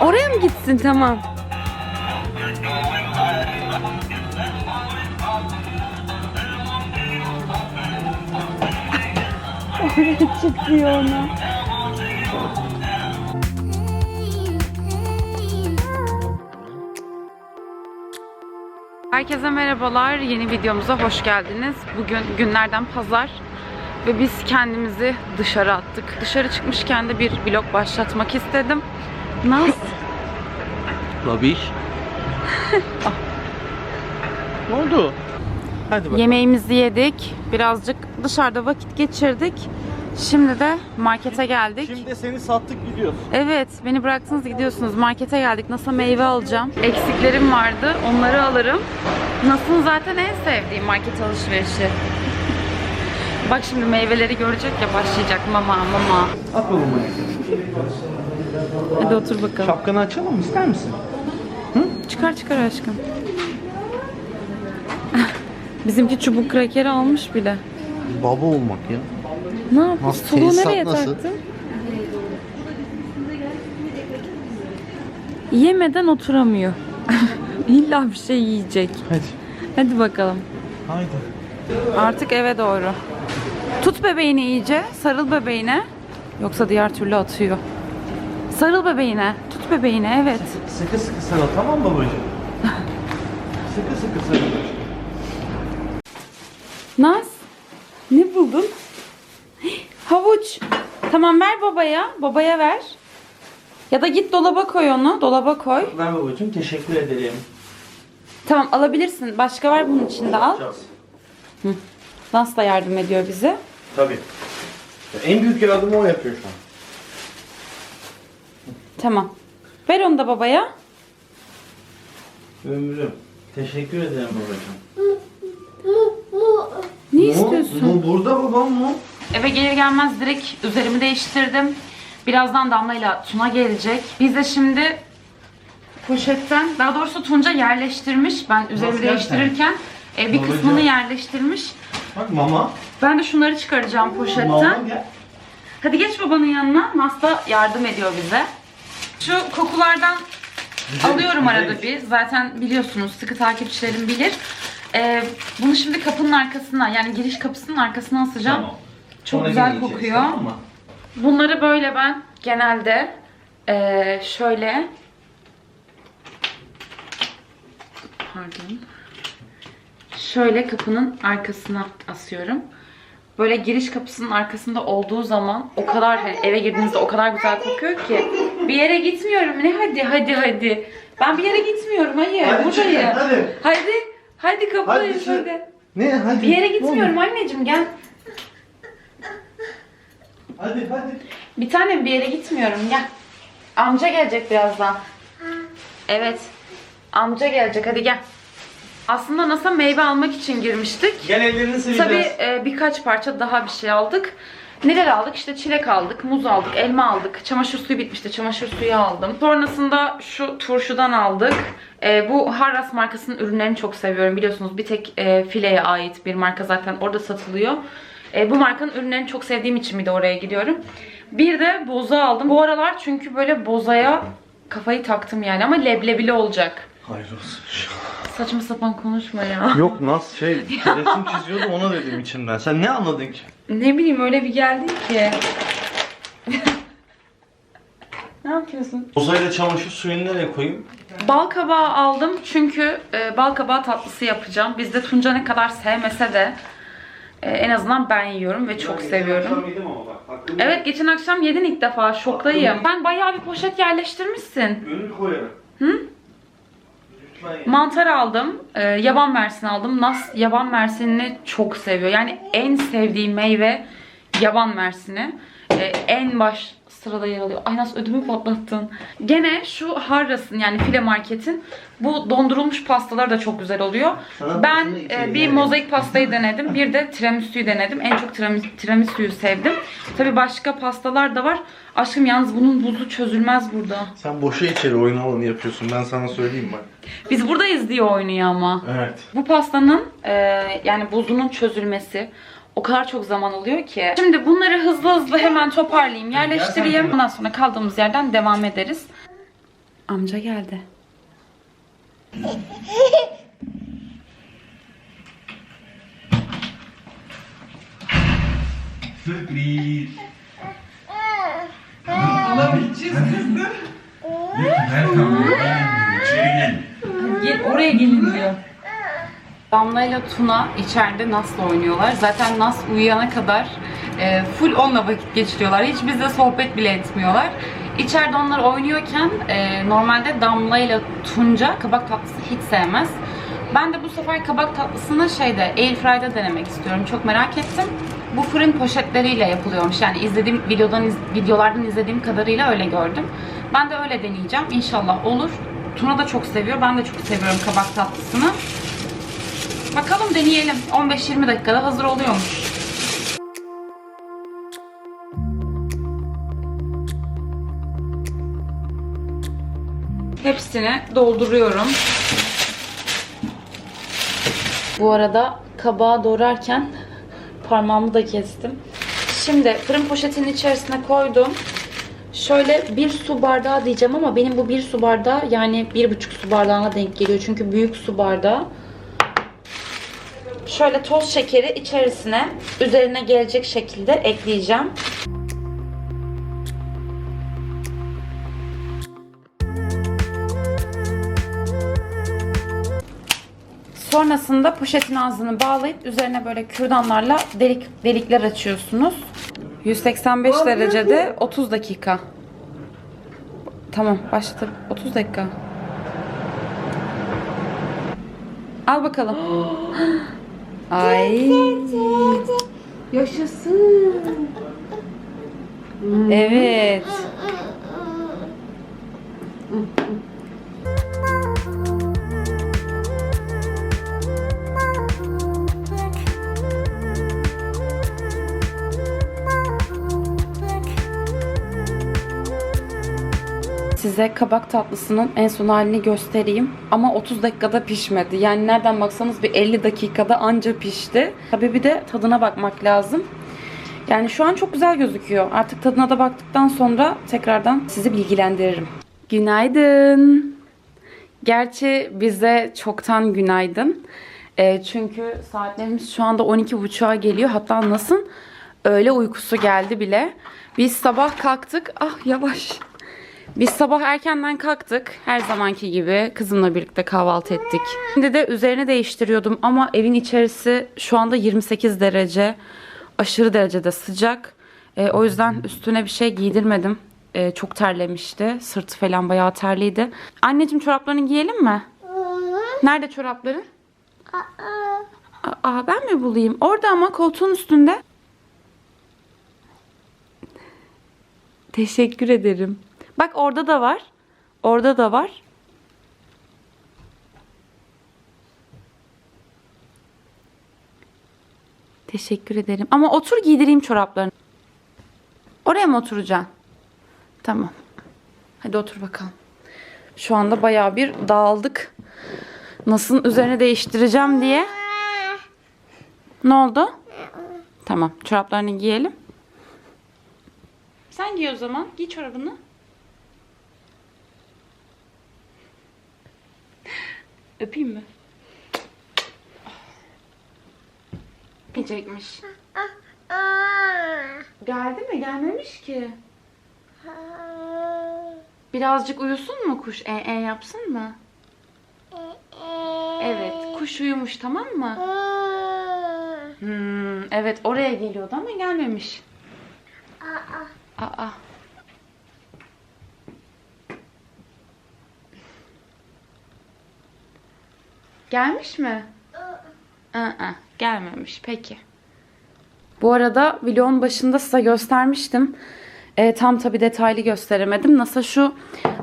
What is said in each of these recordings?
Oraya mı gitsin tamam. Oraya çıkıyor ona. Herkese merhabalar. Yeni videomuza hoş geldiniz. Bugün günlerden pazar ve biz kendimizi dışarı attık. Dışarı çıkmışken de bir vlog başlatmak istedim. Naz, Babiş. ne oldu? Hadi bakalım. yemeğimizi yedik. Birazcık dışarıda vakit geçirdik. Şimdi de markete geldik. Şimdi seni sattık gidiyoruz. Evet, beni bıraktınız gidiyorsunuz. Markete geldik. Nasıl meyve alacağım. Eksiklerim vardı. Onları alırım. Nasıl'ın zaten en sevdiğim market alışverişi. Bak şimdi meyveleri görecek ya başlayacak mama mama. At babamı. Hadi otur bakalım. Şapkanı açalım mı ister misin? Çıkar çıkar aşkım. Bizimki çubuk krakeri almış bile. Baba olmak ya. Ne yaptın? Nasıl, Suluğu tesisat nereye nasıl? taktın? Yemeden oturamıyor. İlla bir şey yiyecek. Hadi. Hadi bakalım. Haydi. Artık eve doğru. Tut bebeğini iyice. Sarıl bebeğine. Yoksa diğer türlü atıyor. Sarıl bebeğine. Tut bebeğine evet. Sıkı sıkı sarıl tamam mı babacığım? sıkı sıkı sarıl. Naz. Ne buldun? Havuç. Tamam ver babaya. Babaya ver. Ya da git dolaba koy onu. Dolaba koy. Ver babacığım teşekkür ederim. Tamam alabilirsin. Başka var bunun içinde al. Yapacağız. Naz da yardım ediyor bize. Tabii. En büyük yardımı o yapıyor şu an. Tamam. Ver onu da babaya. Ömrüm. Teşekkür ederim babacığım. Ne Mu- istiyorsun? Mu burada babam mı? Eve gelir gelmez direkt üzerimi değiştirdim. Birazdan Damla ile Tuna gelecek. Biz de şimdi poşetten, daha doğrusu Tunca yerleştirmiş. Ben üzerimi Nasıl değiştirirken e, bir Babacığım. kısmını yerleştirmiş. Bak mama. Ben de şunları çıkaracağım Mama poşetten. gel. Hadi geç babanın yanına. Nasta yardım ediyor bize. Şu kokulardan alıyorum arada bir. Zaten biliyorsunuz sıkı takipçilerim bilir. Ee, bunu şimdi kapının arkasına yani giriş kapısının arkasına asacağım. Tamam. Çok Sonra güzel kokuyor. tamam mı? Bunları böyle ben genelde eee, şöyle pardon şöyle kapının arkasına asıyorum. Böyle giriş kapısının arkasında olduğu zaman o kadar hani eve girdiğinizde o kadar güzel kokuyor ki bir yere gitmiyorum ne hadi hadi hadi. Ben bir yere gitmiyorum hayır Hadi buradayım. çıkın, hadi. Hadi hadi kapıdayım Hadi hadi. Ne hadi. Bir yere Ne oldu? gitmiyorum anneciğim gel. Hadi hadi. Bir tanem bir yere gitmiyorum gel. Amca gelecek birazdan. Evet. Amca gelecek hadi gel. Aslında NASA meyve almak için girmiştik. Gel ellerini sileceğiz. Tabii e, birkaç parça daha bir şey aldık. Neler aldık? İşte çilek aldık, muz aldık, elma aldık. Çamaşır suyu bitmişti. Çamaşır suyu aldım. Sonrasında şu turşudan aldık. E, bu Harras markasının ürünlerini çok seviyorum. Biliyorsunuz bir tek e, fileye ait bir marka zaten orada satılıyor. E, bu markanın ürünlerini çok sevdiğim için bir de oraya gidiyorum. Bir de boza aldım. Bu aralar çünkü böyle bozaya kafayı taktım yani ama leblebili olacak. Hayır olsun. Saçma sapan konuşma ya. Yok Naz şey resim çiziyordum ona dedim içimden. Sen ne anladın ki? Ne bileyim öyle bir geldin ki. ne yapıyorsun? Bozayla çamaşır suyunu nereye koyayım? Bal kabağı aldım çünkü e, bal kabağı tatlısı yapacağım. Bizde Tunca ne kadar sevmese de e, en azından ben yiyorum ve çok seviyorum. yedim ama bak. Hakkını Evet geçen akşam yedin ilk defa şoktayım. Ben bayağı bir poşet yerleştirmişsin. Gönül koyarım. Hı? Mantar aldım. e, yaban mersin aldım. Nas yaban mersinini çok seviyor. Yani en sevdiği meyve yaban mersini. E, en baş sırada yer alıyor. Ay nasıl ödümü patlattın. Gene şu Harras'ın yani file marketin bu dondurulmuş pastaları da çok güzel oluyor. Sana Ben e, bir mozaik pastayı denedim. Bir de tiramisu'yu denedim. En çok tiramisu, tiramisu'yu sevdim. Tabi başka pastalar da var. Aşkım yalnız bunun buzu çözülmez burada. Sen boşa içeri oyun alanı yapıyorsun. Ben sana söyleyeyim bak. Biz buradayız diye oynuyor ama. Evet. Bu pastanın e, yani buzunun çözülmesi O kadar çok zaman alıyor ki. Şimdi bunları hızlı hızlı hemen toparlayayım, yerleştireyim. Ondan sonra kaldığımız yerden devam ederiz. Amca geldi. Sürpriz. Alabileceğiz kız dur. Her zaman içeri gel. Gel oraya gelin diyor. Damla ile Tuna içeride Nas'la oynuyorlar. Zaten Nas uyuyana kadar e, full onunla vakit geçiriyorlar. Hiç bizle sohbet bile etmiyorlar. İçeride onlar oynuyorken e, normalde Damla ile Tunca kabak tatlısı hiç sevmez. Ben de bu sefer kabak tatlısını şeyde Airfry'de denemek istiyorum. Çok merak ettim. Bu fırın poşetleriyle yapılıyormuş. Yani izlediğim videodan videolardan izlediğim kadarıyla öyle gördüm. Ben de öyle deneyeceğim. İnşallah olur. Tuna da çok seviyor. Ben de çok seviyorum kabak tatlısını. Bakalım deneyelim. 15-20 dakikada hazır oluyormuş. Hepsini dolduruyorum. Bu arada kabağı doğrarken parmağımı da kestim. Şimdi fırın poşetinin içerisine koydum. Şöyle bir su bardağı diyeceğim ama benim bu bir su bardağı yani bir buçuk su bardağına denk geliyor. Çünkü büyük su bardağı. Şöyle toz şekeri içerisine üzerine gelecek şekilde ekleyeceğim. Sonrasında poşetin ağzını bağlayıp üzerine böyle kürdanlarla delik delikler açıyorsunuz. 185 derecede 30 dakika. Tamam başladı. 30 dakika. Al bakalım. Ay. Yaşasın. Evet. Size kabak tatlısının en son halini göstereyim. Ama 30 dakikada pişmedi. Yani nereden baksanız bir 50 dakikada anca pişti. Tabii bir de tadına bakmak lazım. Yani şu an çok güzel gözüküyor. Artık tadına da baktıktan sonra tekrardan sizi bilgilendiririm. Günaydın. Gerçi bize çoktan günaydın. Ee, çünkü saatlerimiz şu anda 12.30'a geliyor. Hatta nasıl öğle uykusu geldi bile. Biz sabah kalktık. Ah yavaş. Biz sabah erkenden kalktık. Her zamanki gibi kızımla birlikte kahvaltı ettik. Şimdi de üzerine değiştiriyordum ama evin içerisi şu anda 28 derece. Aşırı derecede sıcak. Ee, o yüzden üstüne bir şey giydirmedim. Ee, çok terlemişti. Sırtı falan bayağı terliydi. Anneciğim çoraplarını giyelim mi? Nerede çorapların? Aa, ben mi bulayım? Orada ama koltuğun üstünde. Teşekkür ederim. Bak orada da var. Orada da var. Teşekkür ederim. Ama otur giydireyim çoraplarını. Oraya mı oturacaksın? Tamam. Hadi otur bakalım. Şu anda bayağı bir dağıldık. Nasıl üzerine değiştireceğim diye. Ne oldu? Tamam. Çoraplarını giyelim. Sen giy o zaman. Giy çorabını. Öpeyim mi? Gidecekmiş. Geldi mi? Gelmemiş ki. Birazcık uyusun mu kuş? E e yapsın mı? Evet. Kuş uyumuş tamam mı? Hmm, evet oraya geliyordu ama gelmemiş. Aa. Gelmiş mi? Aa, gelmemiş. Peki. Bu arada vlogun başında size göstermiştim. Ee, tam tabi detaylı gösteremedim. Nasıl şu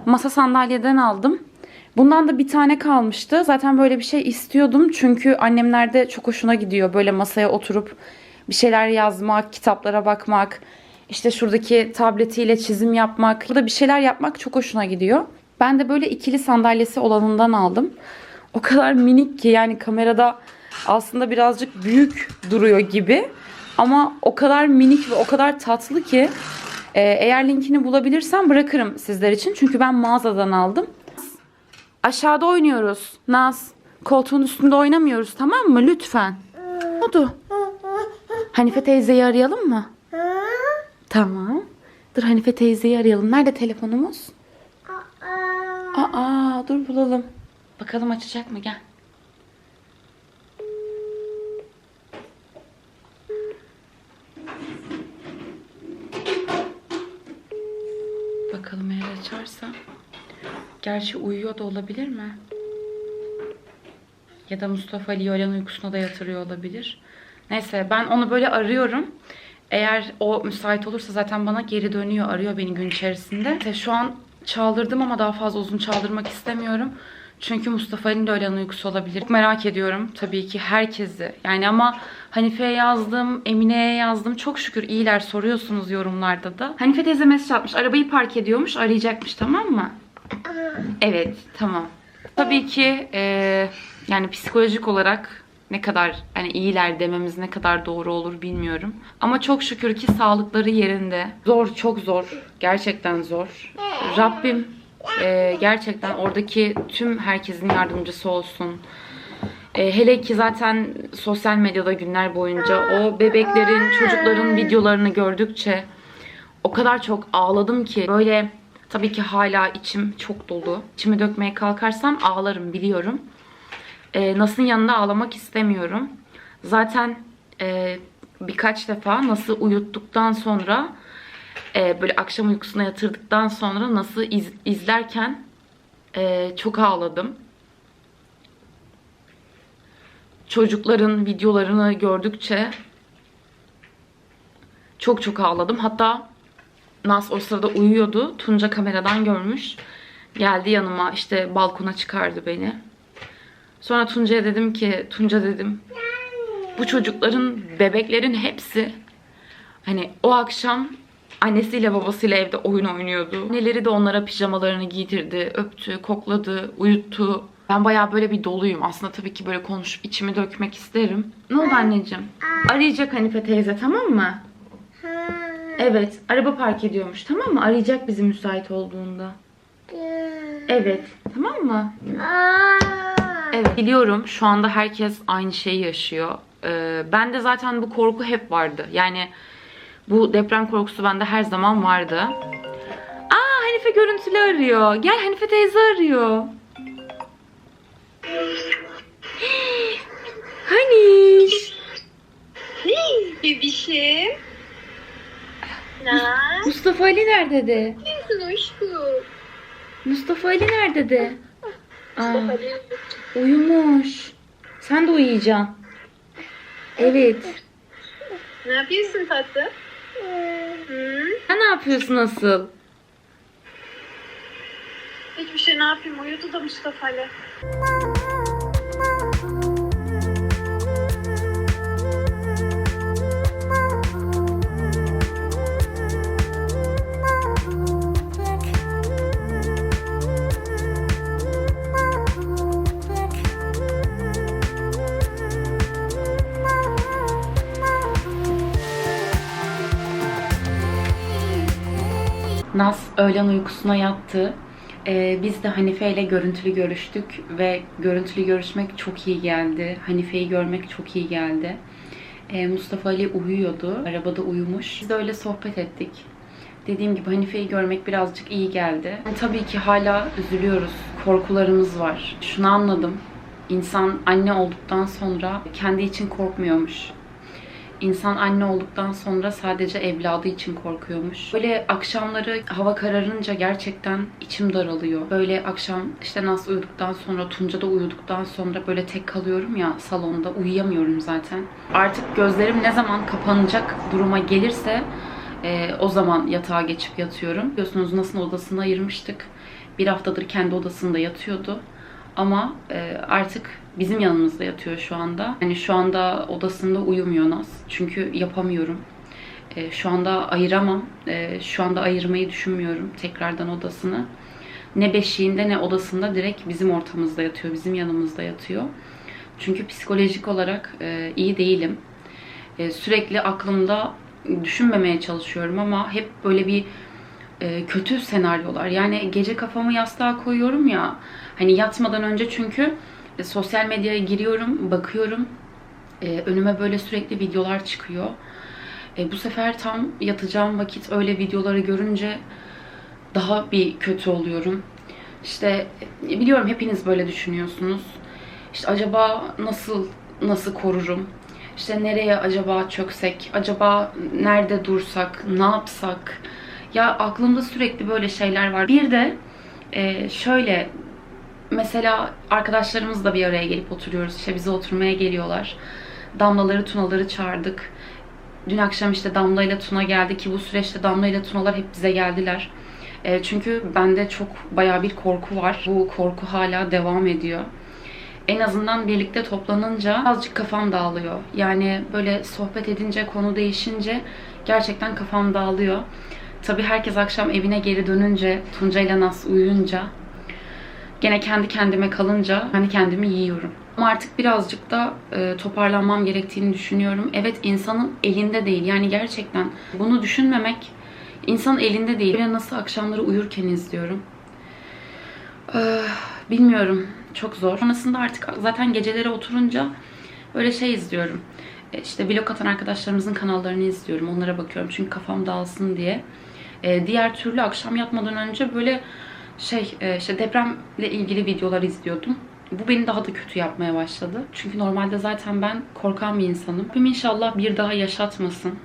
masa sandalyeden aldım. Bundan da bir tane kalmıştı. Zaten böyle bir şey istiyordum. Çünkü annemlerde çok hoşuna gidiyor. Böyle masaya oturup bir şeyler yazmak, kitaplara bakmak. işte şuradaki tabletiyle çizim yapmak. Burada bir şeyler yapmak çok hoşuna gidiyor. Ben de böyle ikili sandalyesi olanından aldım. O kadar minik ki yani kamerada aslında birazcık büyük duruyor gibi. Ama o kadar minik ve o kadar tatlı ki e, eğer linkini bulabilirsem bırakırım sizler için. Çünkü ben mağazadan aldım. Aşağıda oynuyoruz. Naz, koltuğun üstünde oynamıyoruz tamam mı? Lütfen. Ne oldu? Hanife teyzeyi arayalım mı? Tamam. Dur Hanife teyzeyi arayalım. Nerede telefonumuz? Aa, dur bulalım. Bakalım açacak mı? Gel. Bakalım eğer açarsa. Gerçi uyuyor da olabilir mi? Ya da Mustafa Ali Yolan uykusuna da yatırıyor olabilir. Neyse ben onu böyle arıyorum. Eğer o müsait olursa zaten bana geri dönüyor, arıyor beni gün içerisinde. İşte şu an çaldırdım ama daha fazla uzun çaldırmak istemiyorum. Çünkü Mustafa Ali'nin de öğlen uykusu olabilir. Çok merak ediyorum tabii ki herkesi. Yani ama Hanife'ye yazdım, Emine'ye yazdım. Çok şükür iyiler soruyorsunuz yorumlarda da. Hanife teyze mesaj atmış. Arabayı park ediyormuş, arayacakmış tamam mı? Evet, tamam. Tabii ki e, yani psikolojik olarak ne kadar hani iyiler dememiz ne kadar doğru olur bilmiyorum. Ama çok şükür ki sağlıkları yerinde. Zor, çok zor. Gerçekten zor. Rabbim e, gerçekten oradaki tüm herkesin yardımcısı olsun. E, hele ki zaten sosyal medyada günler boyunca o bebeklerin, çocukların videolarını gördükçe o kadar çok ağladım ki böyle tabii ki hala içim çok dolu. İçimi dökmeye kalkarsam ağlarım biliyorum. E, Nas'ın yanında ağlamak istemiyorum. Zaten e, birkaç defa Nas'ı uyuttuktan sonra e, böyle akşam uykusuna yatırdıktan sonra Nas'ı iz- izlerken e, çok ağladım. Çocukların videolarını gördükçe çok çok ağladım. Hatta Nas o sırada uyuyordu. Tunca kameradan görmüş. Geldi yanıma işte balkona çıkardı beni. Sonra Tunca'ya dedim ki Tunca dedim bu çocukların bebeklerin hepsi hani o akşam annesiyle babasıyla evde oyun oynuyordu. Anneleri de onlara pijamalarını giydirdi, öptü, kokladı, uyuttu. Ben bayağı böyle bir doluyum. Aslında tabii ki böyle konuşup içimi dökmek isterim. Ne oldu anneciğim? Arayacak Hanife teyze tamam mı? Evet, araba park ediyormuş tamam mı? Arayacak bizi müsait olduğunda. Evet, tamam mı? Evet, biliyorum şu anda herkes aynı şeyi yaşıyor. Ee, ben de zaten bu korku hep vardı. Yani bu deprem korkusu bende her zaman vardı. Aa Hanife görüntülü arıyor. Gel Hanife teyze arıyor. Haniş. Bebişim. Ne Mustafa Ali nerede de? yapıyorsun aşkım? Mustafa Ali nerede de? Aa, uyumuş. Sen de uyuyacaksın. Evet. Ne yapıyorsun tatlı? Sen ne yapıyorsun asıl? Hiçbir şey ne yapayım? Uyudu da Mustafa Ali. Naz öğlen uykusuna yattı. Ee, biz de Hanife ile görüntülü görüştük ve görüntülü görüşmek çok iyi geldi. Hanife'yi görmek çok iyi geldi. Ee, Mustafa Ali uyuyordu. Arabada uyumuş. Biz de öyle sohbet ettik. Dediğim gibi Hanife'yi görmek birazcık iyi geldi. Yani tabii ki hala üzülüyoruz. Korkularımız var. Şunu anladım. İnsan anne olduktan sonra kendi için korkmuyormuş. İnsan anne olduktan sonra sadece evladı için korkuyormuş. Böyle akşamları hava kararınca gerçekten içim daralıyor. Böyle akşam işte Nas uyuduktan sonra, Tunca da uyuduktan sonra böyle tek kalıyorum ya salonda. Uyuyamıyorum zaten. Artık gözlerim ne zaman kapanacak duruma gelirse e, o zaman yatağa geçip yatıyorum. Biliyorsunuz Nas'ın odasını ayırmıştık. Bir haftadır kendi odasında yatıyordu. Ama e, artık bizim yanımızda yatıyor şu anda. Yani şu anda odasında uyumuyor Naz. Çünkü yapamıyorum. E, şu anda ayıramam. E, şu anda ayırmayı düşünmüyorum tekrardan odasını. Ne beşiğinde ne odasında direkt bizim ortamızda yatıyor. Bizim yanımızda yatıyor. Çünkü psikolojik olarak e, iyi değilim. e, sürekli aklımda düşünmemeye çalışıyorum ama hep böyle bir e, kötü senaryolar. Yani gece kafamı yastığa koyuyorum ya. Hani yatmadan önce çünkü sosyal medyaya giriyorum, bakıyorum. E, önüme böyle sürekli videolar çıkıyor. E, bu sefer tam yatacağım vakit öyle videoları görünce daha bir kötü oluyorum. İşte e, biliyorum hepiniz böyle düşünüyorsunuz. İşte acaba nasıl nasıl korurum? İşte nereye acaba çöksek? Acaba nerede dursak? Ne yapsak? Ya aklımda sürekli böyle şeyler var. Bir de e, şöyle mesela arkadaşlarımız da bir araya gelip oturuyoruz. İşte bize oturmaya geliyorlar. Damlaları, Tunaları çağırdık. Dün akşam işte Damla ile Tuna geldi ki bu süreçte Damla ile Tunalar hep bize geldiler. E, çünkü bende çok baya bir korku var. Bu korku hala devam ediyor. En azından birlikte toplanınca azıcık kafam dağılıyor. Yani böyle sohbet edince, konu değişince gerçekten kafam dağılıyor. Tabii herkes akşam evine geri dönünce, Tunca ile Nas uyuyunca gene kendi kendime kalınca kendi kendimi yiyorum. Ama artık birazcık da e, toparlanmam gerektiğini düşünüyorum. Evet insanın elinde değil. Yani gerçekten bunu düşünmemek insanın elinde değil. Böyle nasıl akşamları uyurken izliyorum. Ee, bilmiyorum. Çok zor. Sonrasında artık zaten gecelere oturunca böyle şey izliyorum. E, İşte vlog atan arkadaşlarımızın kanallarını izliyorum. Onlara bakıyorum çünkü kafam dağılsın diye. E, diğer türlü akşam yatmadan önce böyle şey e, işte depremle ilgili videolar izliyordum. Bu beni daha da kötü yapmaya başladı. Çünkü normalde zaten ben korkan bir insanım. Rabbim inşallah bir daha yaşatmasın.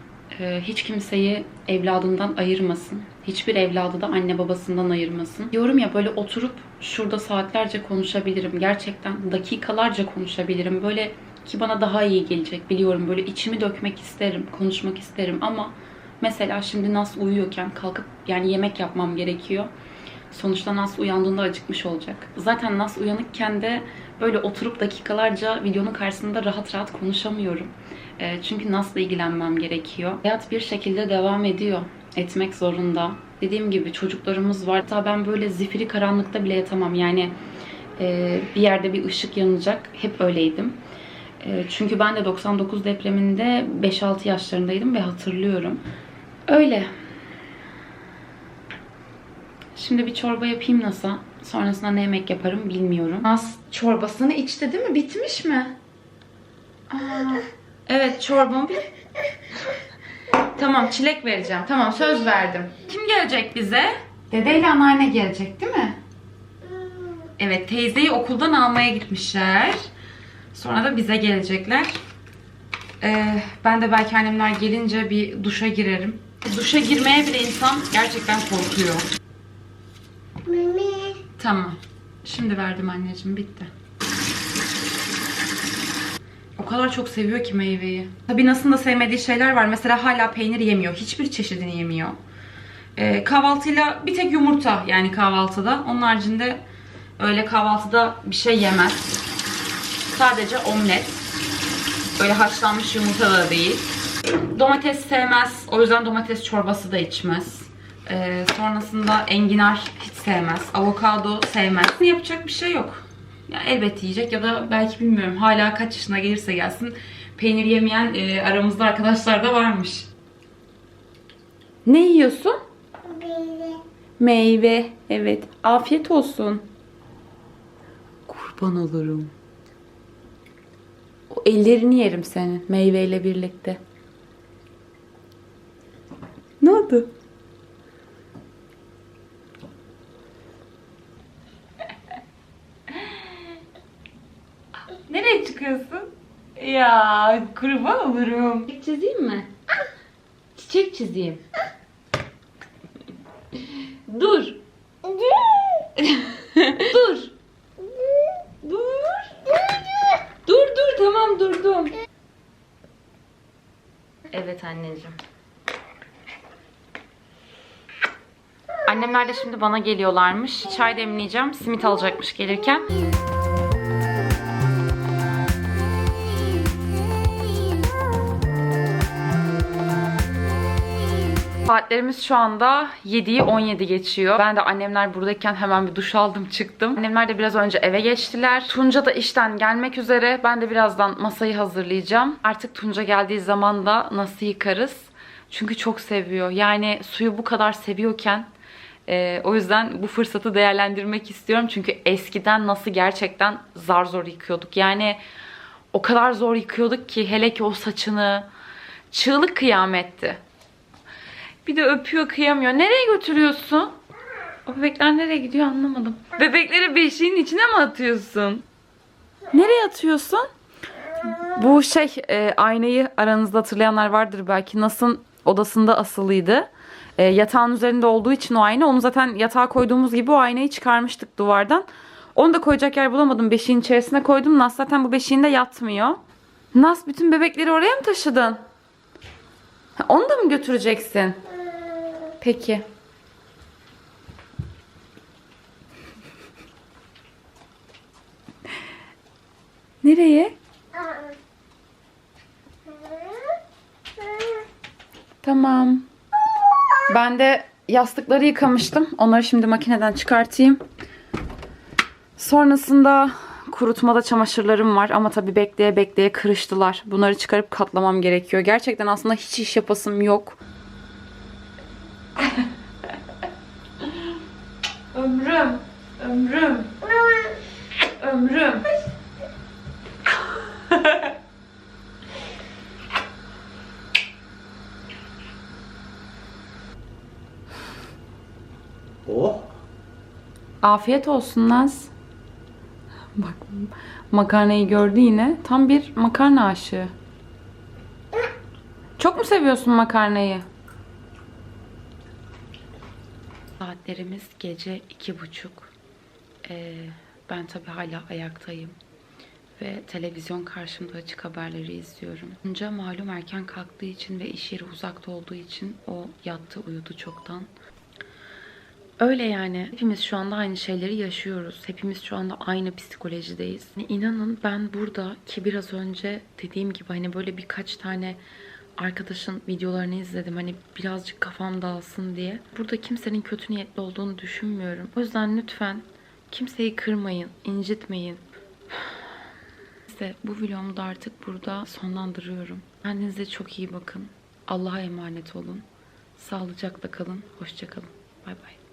E, Hiç kimseyi evladından ayırmasın. Hiçbir evladı da anne babasından ayırmasın. Diyorum ya böyle oturup şurada saatlerce konuşabilirim. Gerçekten dakikalarca konuşabilirim. Böyle ki bana daha iyi gelecek biliyorum. Böyle içimi dökmek isterim, konuşmak isterim ama mesela şimdi Nas uyuyorken kalkıp yani yemek yapmam gerekiyor. Sonuçta Nas uyandığında acıkmış olacak. Zaten Nas uyanıkken de böyle oturup dakikalarca videonun karşısında rahat rahat konuşamıyorum. E, çünkü Nas'la ilgilenmem gerekiyor. Hayat bir şekilde devam ediyor. Etmek zorunda. Dediğim gibi çocuklarımız var. Hatta ben böyle zifiri karanlıkta bile yatamam. Yani e, bir yerde bir ışık yanacak. Hep öyleydim. E, çünkü ben de 99 depreminde 5-6 yaşlarındaydım ve hatırlıyorum. Öyle. Şimdi bir çorba yapayım nasıl? Sonrasında ne yemek yaparım bilmiyorum. Naz çorbasını içti değil mi? Bitmiş mi? Aa, evet çorbam. Tamam çilek vereceğim. Tamam söz verdim. Kim gelecek bize? Dedeyle anneanne gelecek değil mi? Evet teyzeyi okuldan almaya gitmişler. Sonra da bize gelecekler. Ee, ben de belki annemler gelince bir duşa girerim. Duşa girmeye bile insan gerçekten korkuyor. Tamam. Şimdi verdim anneciğim bitti. O kadar çok seviyor ki meyveyi. Tabii Nas'ın da sevmediği şeyler var. Mesela hala peynir yemiyor. Hiçbir çeşidini yemiyor. Ee, kahvaltıyla bir tek yumurta yani kahvaltıda. Onun haricinde öyle kahvaltıda bir şey yemez. Sadece omlet. Öyle haşlanmış yumurta da değil. Domates sevmez. O yüzden domates çorbası da içmez. Ee, sonrasında enginar hiç sevmez. Avokado sevmez. Yapacak bir şey yok. Ya elbet yiyecek ya da belki bilmiyorum hala kaç yaşına gelirse gelsin peynir yemeyen e, aramızda arkadaşlar da varmış. Ne yiyorsun? Meyve. Evet. Afiyet olsun. Kurban olurum. O ellerini yerim senin meyveyle birlikte. Ne oldu? Nereye çıkıyorsun? Ya kurban olurum. Çiçek çizeyim mi? Çiçek çizeyim. Dur. dur. Dur. Dur dur tamam durdum. Evet anneciğim. Annemler de şimdi bana geliyorlarmış. Çay demleyeceğim. Simit alacakmış gelirken. Saatlerimiz şu anda 7'yi 17 geçiyor. Ben de annemler buradayken hemen bir duş aldım çıktım. Annemler de biraz önce eve geçtiler. Tunca da işten gelmek üzere. Ben de birazdan masayı hazırlayacağım. Artık Tunca geldiği zaman da nasıl yıkarız? Çünkü çok seviyor. Yani suyu bu kadar seviyorken e, o yüzden bu fırsatı değerlendirmek istiyorum. Çünkü eskiden nasıl gerçekten zar zor yıkıyorduk. Yani o kadar zor yıkıyorduk ki hele ki o saçını çığlık kıyametti. Bir de öpüyor kıyamıyor. Nereye götürüyorsun? O bebekler nereye gidiyor anlamadım. Bebekleri beşiğin içine mi atıyorsun? Nereye atıyorsun? Bu şey e, aynayı aranızda hatırlayanlar vardır belki. Nas'ın odasında asılıydı. E, yatağın üzerinde olduğu için o ayna. Onu zaten yatağa koyduğumuz gibi o aynayı çıkarmıştık duvardan. Onu da koyacak yer bulamadım. Beşiğin içerisine koydum. Nas zaten bu beşiğinde yatmıyor. Nas bütün bebekleri oraya mı taşıdın? Onu da mı götüreceksin? Peki. Nereye? Tamam. Ben de yastıkları yıkamıştım. Onları şimdi makineden çıkartayım. Sonrasında kurutmada çamaşırlarım var ama tabii bekleye bekleye kırıştılar. Bunları çıkarıp katlamam gerekiyor. Gerçekten aslında hiç iş yapasım yok. Ömrüm, ömrüm, ömrüm. Oh. Afiyet olsun Naz. Bak makarnayı gördü yine. Tam bir makarna aşığı. Çok mu seviyorsun makarnayı? Saatlerimiz gece iki buçuk. Ee, ben tabii hala ayaktayım. Ve televizyon karşımda açık haberleri izliyorum. Önce malum erken kalktığı için ve iş yeri uzakta olduğu için o yattı uyudu çoktan. Öyle yani. Hepimiz şu anda aynı şeyleri yaşıyoruz. Hepimiz şu anda aynı psikolojideyiz. Yani inanın ben burada ki biraz önce dediğim gibi hani böyle birkaç tane arkadaşın videolarını izledim. Hani birazcık kafam dağılsın diye. Burada kimsenin kötü niyetli olduğunu düşünmüyorum. O yüzden lütfen kimseyi kırmayın, incitmeyin. İşte bu vlogumu da artık burada sonlandırıyorum. Kendinize çok iyi bakın. Allah'a emanet olun. Sağlıcakla kalın. Hoşçakalın. Bay bay.